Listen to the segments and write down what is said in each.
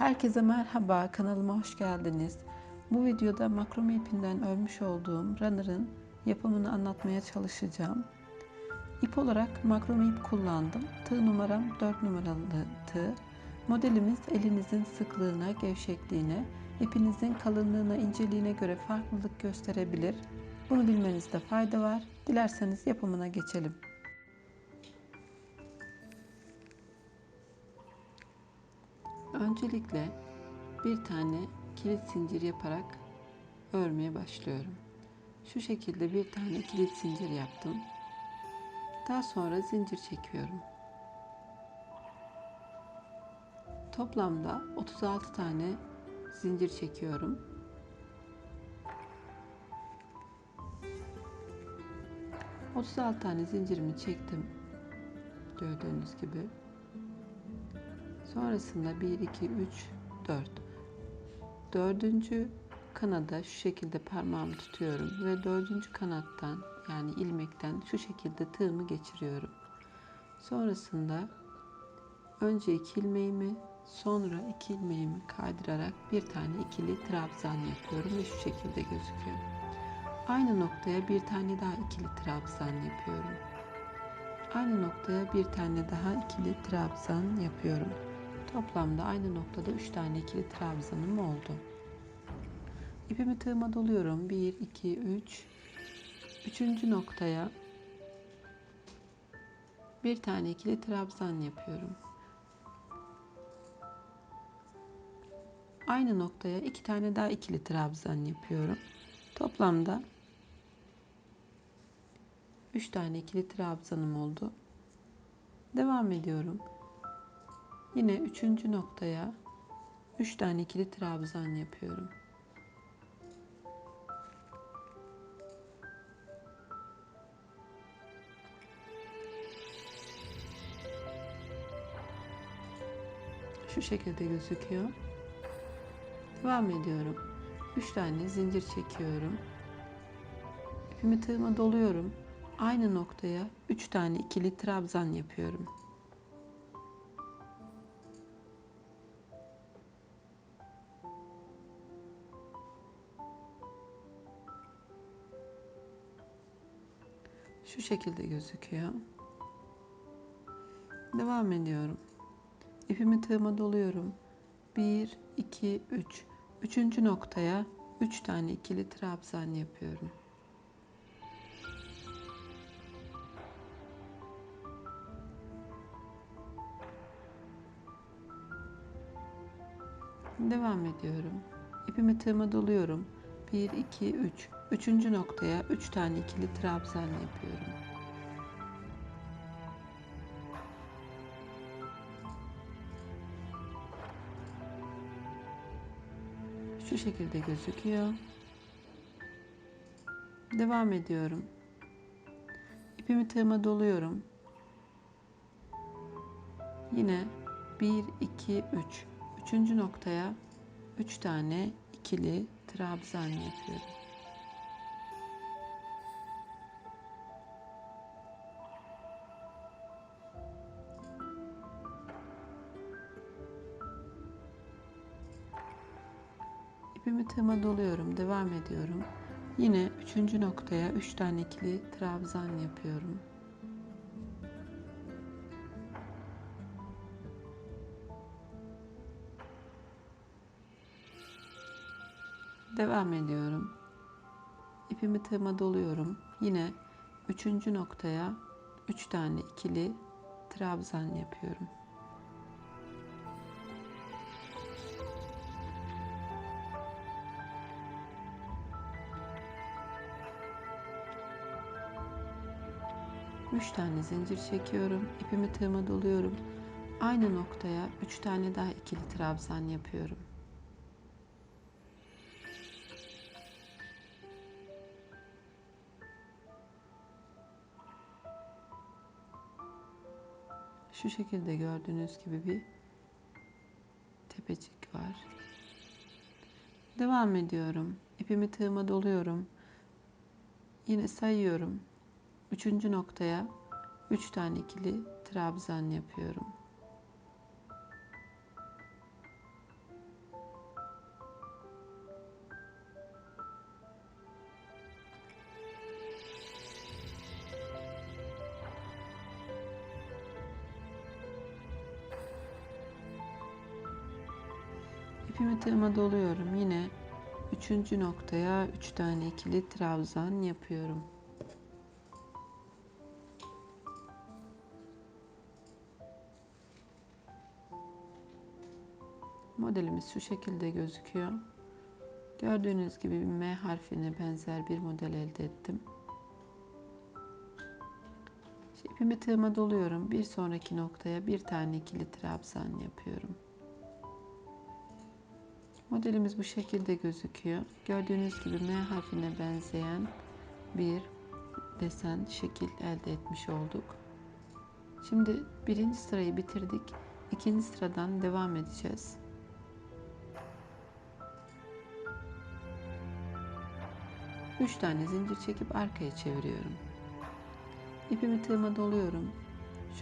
Herkese merhaba, kanalıma hoş geldiniz. Bu videoda makrome ipinden örmüş olduğum runner'ın yapımını anlatmaya çalışacağım. İp olarak makrome ip kullandım. Tığ numaram 4 numaralı tığ. Modelimiz elinizin sıklığına, gevşekliğine, ipinizin kalınlığına, inceliğine göre farklılık gösterebilir. Bunu bilmenizde fayda var. Dilerseniz yapımına geçelim. Öncelikle bir tane kilit zincir yaparak örmeye başlıyorum. Şu şekilde bir tane kilit zincir yaptım. Daha sonra zincir çekiyorum. Toplamda 36 tane zincir çekiyorum. Otuz altı tane zincirimi çektim. Gördüğünüz gibi. Sonrasında 1, 2, 3, 4. Dördüncü kanada şu şekilde parmağımı tutuyorum ve dördüncü kanattan yani ilmekten şu şekilde tığımı geçiriyorum. Sonrasında önce iki ilmeğimi sonra iki ilmeğimi kaydırarak bir tane ikili trabzan yapıyorum ve şu şekilde gözüküyor. Aynı noktaya bir tane daha ikili trabzan yapıyorum. Aynı noktaya bir tane daha ikili trabzan yapıyorum. Toplamda aynı noktada 3 tane ikili trabzanım oldu. İpimi tığıma doluyorum. 1, 2, 3. Üçüncü noktaya bir tane ikili trabzan yapıyorum. Aynı noktaya iki tane daha ikili trabzan yapıyorum. Toplamda 3 tane ikili trabzanım oldu. Devam ediyorum. Yine üçüncü noktaya 3 tane ikili trabzan yapıyorum. Şu şekilde gözüküyor. Devam ediyorum. 3 tane zincir çekiyorum. İpimi tığıma doluyorum. Aynı noktaya 3 tane ikili trabzan yapıyorum. Şu şekilde gözüküyor. Devam ediyorum. İpimi tığıma doluyorum. 1, 2, 3. Üçüncü noktaya 3 tane ikili trabzan yapıyorum. Devam ediyorum. İpimi tığıma doluyorum. 1, 2, 3. Üçüncü noktaya 3 tane ikili trabzan yapıyorum. Şu şekilde gözüküyor. Devam ediyorum. İpimi tığıma doluyorum. Yine 1, 2, 3. Üçüncü noktaya 3 tane ikili trabzan yapıyorum. İpimi tığıma doluyorum. Devam ediyorum. Yine üçüncü noktaya 3 tane ikili trabzan yapıyorum. Devam ediyorum. İpimi tığıma doluyorum. Yine üçüncü noktaya 3 tane ikili trabzan yapıyorum. Üç tane zincir çekiyorum. İpimi tığıma doluyorum. Aynı noktaya üç tane daha ikili trabzan yapıyorum. Şu şekilde gördüğünüz gibi bir tepecik var. Devam ediyorum. İpimi tığıma doluyorum. Yine sayıyorum. Üçüncü noktaya üç tane ikili trabzan yapıyorum. İpimi tığıma doluyorum. Yine üçüncü noktaya üç tane ikili trabzan yapıyorum. Modelimiz şu şekilde gözüküyor. Gördüğünüz gibi M harfine benzer bir model elde ettim. Şimdi ipimi tığıma doluyorum. Bir sonraki noktaya bir tane ikili trabzan yapıyorum. Modelimiz bu şekilde gözüküyor. Gördüğünüz gibi M harfine benzeyen bir desen şekil elde etmiş olduk. Şimdi birinci sırayı bitirdik. İkinci sıradan devam edeceğiz. Üç tane zincir çekip arkaya çeviriyorum. İpimi tığıma doluyorum.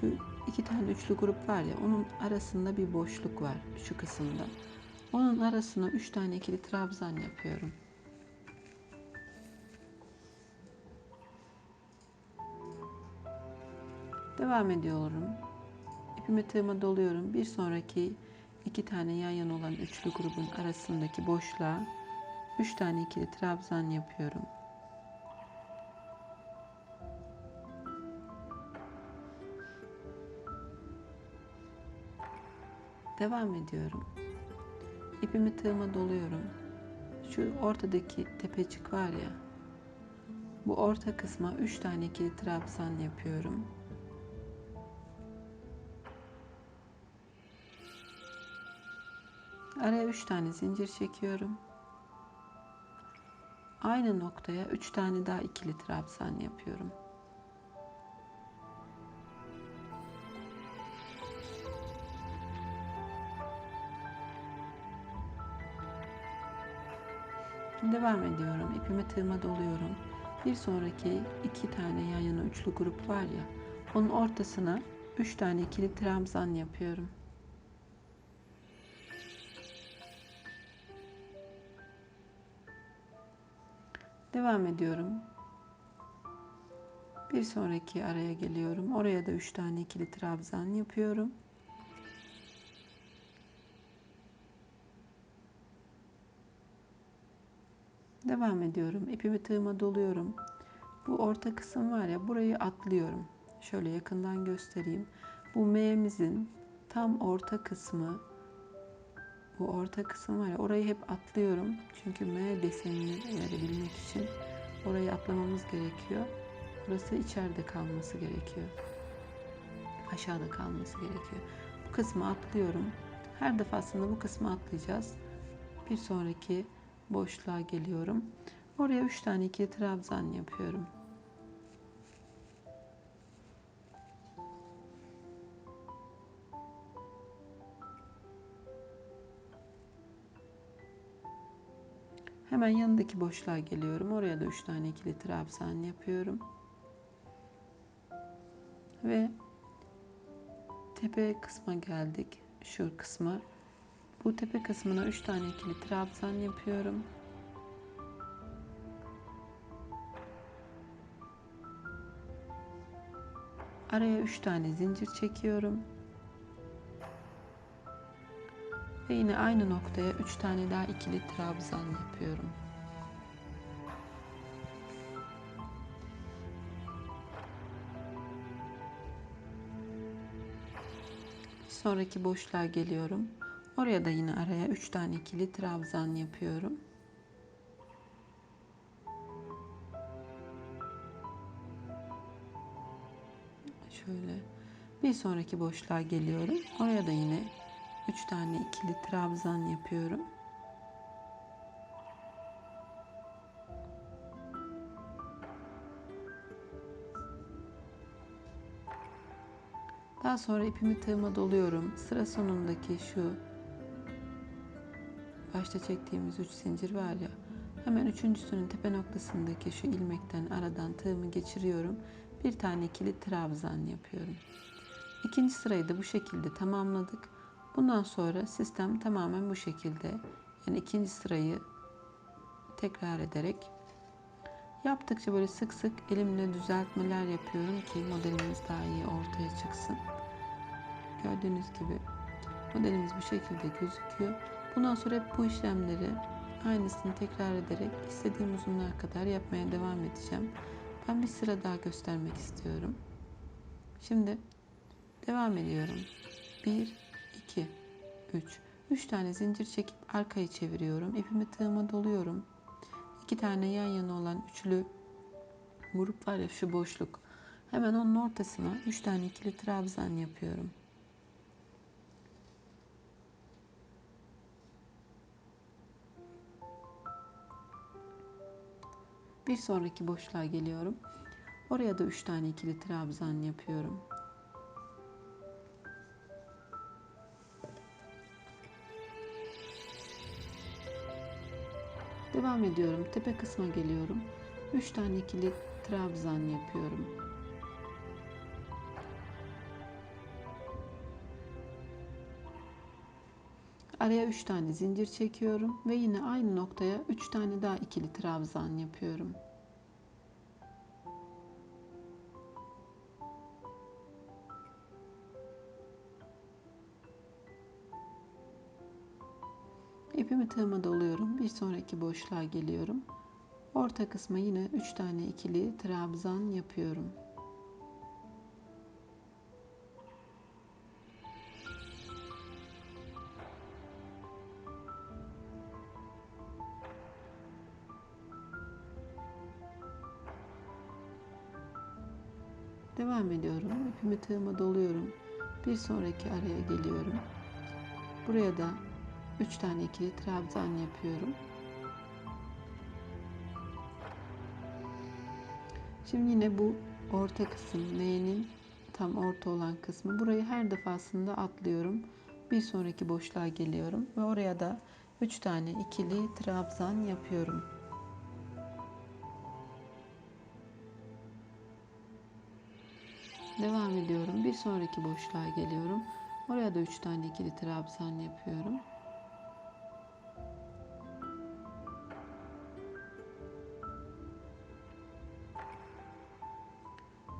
Şu iki tane üçlü grup var ya onun arasında bir boşluk var şu kısımda. Onun arasına üç tane ikili trabzan yapıyorum. Devam ediyorum. İpimi tığıma doluyorum. Bir sonraki iki tane yan yana olan üçlü grubun arasındaki boşluğa üç tane ikili trabzan yapıyorum. Devam ediyorum. İpimi tığıma doluyorum. Şu ortadaki tepecik var ya. Bu orta kısma 3 tane ikili trabzan yapıyorum. Araya 3 tane zincir çekiyorum. Aynı noktaya 3 tane daha ikili trabzan yapıyorum. Devam ediyorum. İpimi tığıma doluyorum. Bir sonraki iki tane yan yana üçlü grup var ya. Onun ortasına üç tane ikili trabzan yapıyorum. Devam ediyorum. Bir sonraki araya geliyorum. Oraya da üç tane ikili trabzan yapıyorum. Devam ediyorum. İpimi tığıma doluyorum. Bu orta kısım var ya burayı atlıyorum. Şöyle yakından göstereyim. Bu M'mizin tam orta kısmı bu orta kısım var ya orayı hep atlıyorum. Çünkü M desenini verebilmek için orayı atlamamız gerekiyor. Burası içeride kalması gerekiyor. Aşağıda kalması gerekiyor. Bu kısmı atlıyorum. Her defasında bu kısmı atlayacağız. Bir sonraki boşluğa geliyorum. Oraya 3 tane ikili trabzan yapıyorum. Hemen yanındaki boşluğa geliyorum. Oraya da 3 tane ikili trabzan yapıyorum. Ve tepe kısma geldik. Şu kısma. Bu tepe kısmına 3 tane ikili trabzan yapıyorum. Araya 3 tane zincir çekiyorum. Ve yine aynı noktaya 3 tane daha ikili trabzan yapıyorum. Sonraki boşluğa geliyorum. Oraya da yine araya 3 tane ikili trabzan yapıyorum. Şöyle bir sonraki boşluğa geliyorum. Oraya da yine 3 tane ikili trabzan yapıyorum. Daha sonra ipimi tığıma doluyorum. Sıra sonundaki şu başta çektiğimiz 3 zincir var ya. Hemen üçüncüsünün tepe noktasındaki şu ilmekten aradan tığımı geçiriyorum. Bir tane ikili trabzan yapıyorum. İkinci sırayı da bu şekilde tamamladık. Bundan sonra sistem tamamen bu şekilde. Yani ikinci sırayı tekrar ederek yaptıkça böyle sık sık elimle düzeltmeler yapıyorum ki modelimiz daha iyi ortaya çıksın. Gördüğünüz gibi modelimiz bu şekilde gözüküyor. Bundan sonra hep bu işlemleri aynısını tekrar ederek istediğim uzunluğa kadar yapmaya devam edeceğim. Ben bir sıra daha göstermek istiyorum. Şimdi devam ediyorum. 1, 2, 3. 3 tane zincir çekip arkayı çeviriyorum. İpimi tığıma doluyorum. 2 tane yan yana olan üçlü grup var ya şu boşluk. Hemen onun ortasına 3 tane ikili trabzan yapıyorum. Bir sonraki boşluğa geliyorum. Oraya da 3 tane ikili trabzan yapıyorum. Devam ediyorum. Tepe kısma geliyorum. 3 tane ikili trabzan yapıyorum. Araya 3 tane zincir çekiyorum ve yine aynı noktaya 3 tane daha ikili trabzan yapıyorum. İpimi tığıma doluyorum. Bir sonraki boşluğa geliyorum. Orta kısma yine 3 tane ikili trabzan yapıyorum. Devam ediyorum. İpimi tığıma doluyorum. Bir sonraki araya geliyorum. Buraya da 3 tane ikili trabzan yapıyorum. Şimdi yine bu orta kısım M'nin tam orta olan kısmı. Burayı her defasında atlıyorum. Bir sonraki boşluğa geliyorum ve oraya da 3 tane ikili trabzan yapıyorum. Devam ediyorum. Bir sonraki boşluğa geliyorum. Oraya da 3 tane ikili trabzan yapıyorum.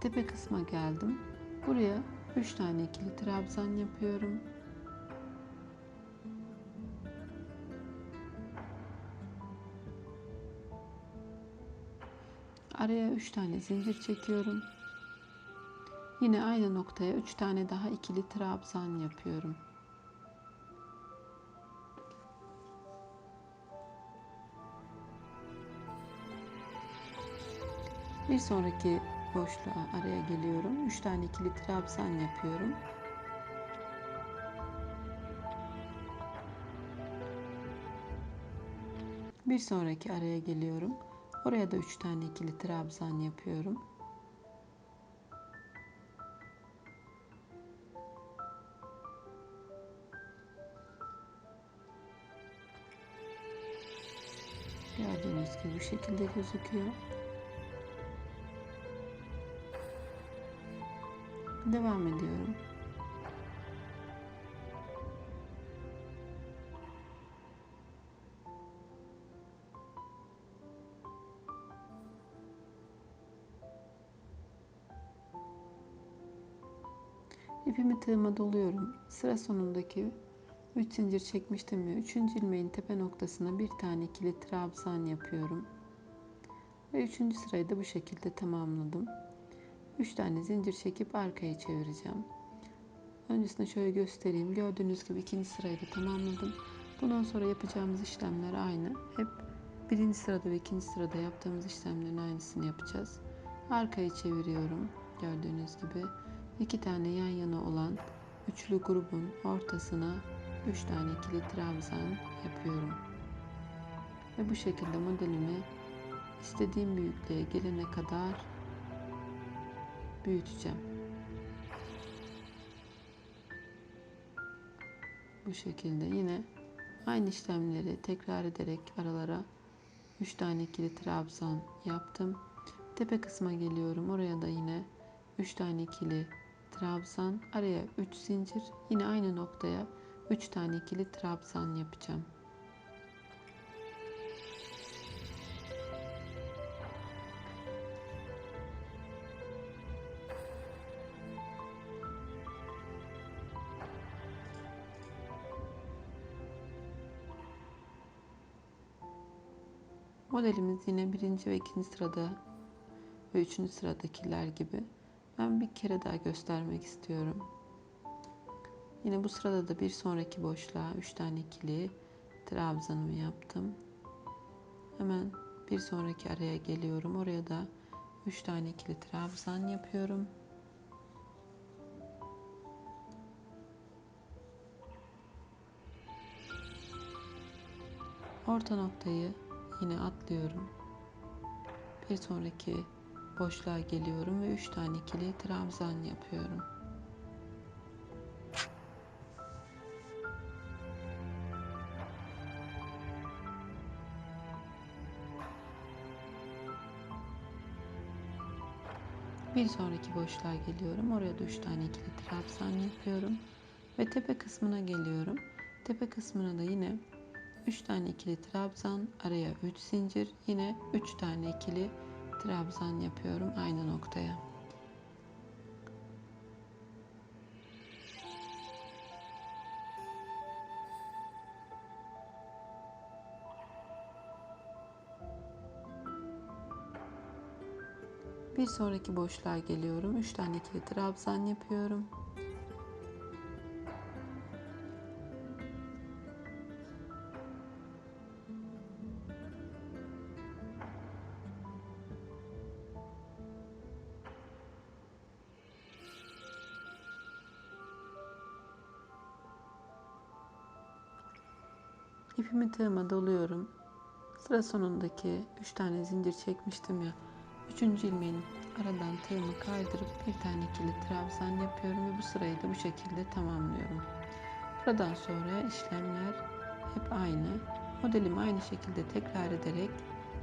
Tepe kısma geldim. Buraya 3 tane ikili trabzan yapıyorum. Araya 3 tane zincir çekiyorum. Yine aynı noktaya 3 tane daha ikili trabzan yapıyorum. Bir sonraki boşluğa araya geliyorum. 3 tane ikili trabzan yapıyorum. Bir sonraki araya geliyorum. Oraya da 3 tane ikili trabzan yapıyorum. Gördüğünüz gibi bu şekilde gözüküyor. Devam ediyorum. İpimi tığıma doluyorum. Sıra sonundaki 3 zincir çekmiştim ya. 3. ilmeğin tepe noktasına bir tane ikili trabzan yapıyorum. Ve 3. sırayı da bu şekilde tamamladım. 3 tane zincir çekip arkaya çevireceğim. Öncesinde şöyle göstereyim. Gördüğünüz gibi ikinci sırayı da tamamladım. Bundan sonra yapacağımız işlemler aynı. Hep birinci sırada ve ikinci sırada yaptığımız işlemlerin aynısını yapacağız. Arkayı çeviriyorum. Gördüğünüz gibi iki tane yan yana olan üçlü grubun ortasına 3 tane ikili trabzan yapıyorum. Ve bu şekilde modelimi istediğim büyüklüğe gelene kadar büyüteceğim. Bu şekilde yine aynı işlemleri tekrar ederek aralara 3 tane ikili trabzan yaptım. Tepe kısma geliyorum. Oraya da yine 3 tane ikili trabzan, araya 3 zincir, yine aynı noktaya 3 tane ikili trabzan yapacağım. Modelimiz yine birinci ve ikinci sırada ve üçüncü sıradakiler gibi. Ben bir kere daha göstermek istiyorum. Yine bu sırada da bir sonraki boşluğa 3 tane ikili trabzanımı yaptım. Hemen bir sonraki araya geliyorum. Oraya da 3 tane ikili trabzan yapıyorum. Orta noktayı yine atlıyorum. Bir sonraki boşluğa geliyorum ve 3 tane ikili trabzan yapıyorum. Bir sonraki boşluğa geliyorum. Oraya da 3 tane ikili trabzan yapıyorum. Ve tepe kısmına geliyorum. Tepe kısmına da yine 3 tane ikili trabzan, araya 3 zincir, yine 3 tane ikili trabzan yapıyorum aynı noktaya. Bir sonraki boşluğa geliyorum. 3 tane ikili trabzan yapıyorum. İpimi tığıma doluyorum. Sıra sonundaki 3 tane zincir çekmiştim ya. 3. ilmeğin aradan tığımı kaydırıp bir tane ikili trabzan yapıyorum ve bu sırayı da bu şekilde tamamlıyorum. Buradan sonra işlemler hep aynı. Modelimi aynı şekilde tekrar ederek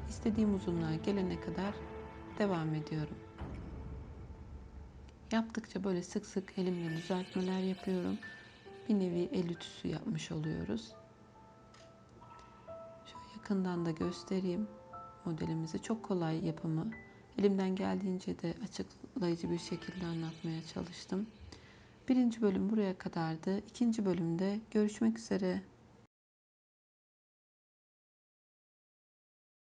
istediğim uzunluğa gelene kadar devam ediyorum. Yaptıkça böyle sık sık elimle düzeltmeler yapıyorum. Bir nevi el ütüsü yapmış oluyoruz. Yakından da göstereyim modelimizi. Çok kolay yapımı. Elimden geldiğince de açıklayıcı bir şekilde anlatmaya çalıştım. Birinci bölüm buraya kadardı. İkinci bölümde görüşmek üzere.